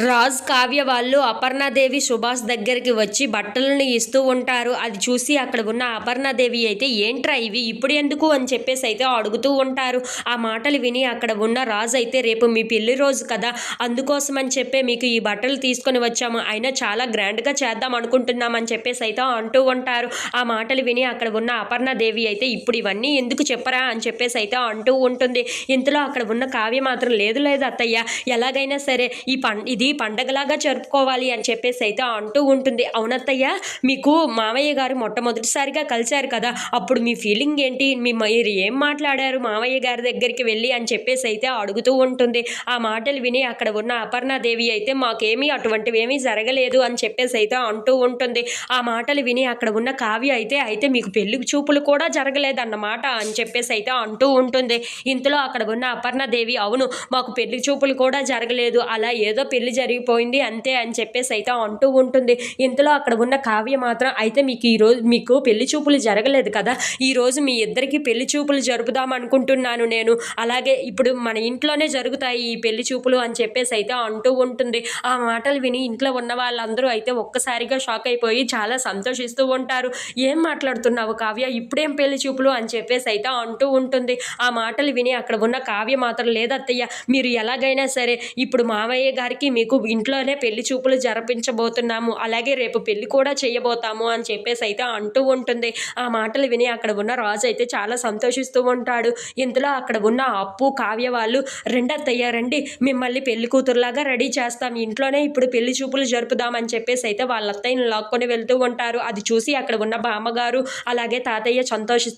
రాజ్ కావ్య వాళ్ళు అపర్ణాదేవి సుభాష్ దగ్గరికి వచ్చి బట్టలను ఇస్తూ ఉంటారు. అది చూసి అక్కడ ఉన్న అపర్ణాదేవి అయితే ఏంట్రా ఇవి? ఇప్పుడు ఎందుకు? అని చెప్పేసి అయితే అడుగుతూ ఉంటారు. ఆ మాటలు విని అక్కడ ఉన్న రాజు అయితే రేపు మీ పెళ్ళి రోజు కదా అందుకోసం అని చెప్పే మీకు ఈ బట్టలు తీసుకొని వచ్చాము. అయినా చాలా గ్రాండ్గా చేద్దాం అనుకుంటున్నాం అని చెప్పేసి అయితే అంటూ ఉంటారు. ఆ మాటలు విని అక్కడ ఉన్న అపర్ణాదేవి అయితే ఇప్పుడు ఇవన్నీ ఎందుకు చెప్పరా? అని చెప్పేసి అయితే అంటూ ఉంటుంది. ఇంతలో అక్కడ ఉన్న కావ్య మాత్రం లేదు లేదు అత్తయ్య. ఎలాగైనా సరే ఈ పం ఇది పండగలాగా జరుపుకోవాలి అని చెప్పేసి అయితే అంటూ ఉంటుంది. అవునత్తయ్య మీకు మావయ్య గారు మొట్టమొదటిసారిగా కలిశారు కదా. అప్పుడు మీ ఫీలింగ్ ఏంటి? మీ మీరు ఏం మాట్లాడారు మావయ్య గారి దగ్గరికి వెళ్ళి అని చెప్పేసి అయితే అడుగుతూ ఉంటుంది. ఆ మాటలు విని అక్కడ ఉన్న అపర్ణాదేవి అయితే మాకేమీ అటువంటివి ఏమీ జరగలేదు అని చెప్పేసి అయితే అంటూ ఉంటుంది. ఆ మాటలు విని అక్కడ ఉన్న కావ్య అయితే అయితే మీకు పెళ్ళి చూపులు కూడా జరగలేదన్నమాట అని చెప్పేసి అయితే అంటూ ఉంటుంది. ఇంతలో అక్కడ ఉన్న అపర్ణాదేవి అవును మాకు పెళ్ళి చూపులు కూడా జరగలేదు. అలా ఏదో పెళ్ళి జరిగిపోయింది అంతే అని చెప్పేసి అయితే అంటూ ఉంటుంది. ఇంతలో అక్కడ ఉన్న కావ్య మాత్రం అయితే మీకు ఈరోజు మీకు పెళ్ళి చూపులు జరగలేదు కదా? ఈరోజు మీ ఇద్దరికి పెళ్ళి చూపులు జరుపుదాం అనుకుంటున్నాను నేను. అలాగే ఇప్పుడు మన ఇంట్లోనే జరుగుతాయి ఈ పెళ్ళి చూపులు అని చెప్పేసి అయితే అంటూ ఉంటుంది. ఆ మాటలు విని ఇంట్లో ఉన్న వాళ్ళందరూ అయితే ఒక్కసారిగా షాక్ అయిపోయి చాలా సంతోషిస్తూ ఉంటారు. ఏం మాట్లాడుతున్నావు కావ్య? ఇప్పుడేం పెళ్ళి చూపులు? అని చెప్పేసి అయితే అంటూ ఉంటుంది. ఆ మాటలు విని అక్కడ ఉన్న కావ్య మాత్రం లేదత్తయ్య మీరు ఎలాగైనా సరే ఇప్పుడు మావయ్య గారికి మీకు ఇంట్లోనే పెళ్ళి చూపులు జరిపించబోతున్నాము అలాగే రేపు పెళ్ళి కూడా చేయబోతాము అని చెప్పేసి అయితే అంటూ ఉంటుంది. ఆ మాటలు విని అక్కడ ఉన్న రాజు అయితే చాలా సంతోషిస్తూ ఉంటాడు. ఇంతలో అక్కడ ఉన్న అప్పు కావ్య వాళ్ళు రెండత్తయ్య రండి మిమ్మల్ని పెళ్ళి కూతురులాగా రెడీ చేస్తాం. ఇంట్లోనే ఇప్పుడు పెళ్ళి చూపులు జరుపుదామని చెప్పేసి అయితే వాళ్ళ అత్తయ్యను లాక్కొని వెళ్తూ ఉంటారు. అది చూసి అక్కడ ఉన్న బామ్మగారు అలాగే తాతయ్య సంతోషి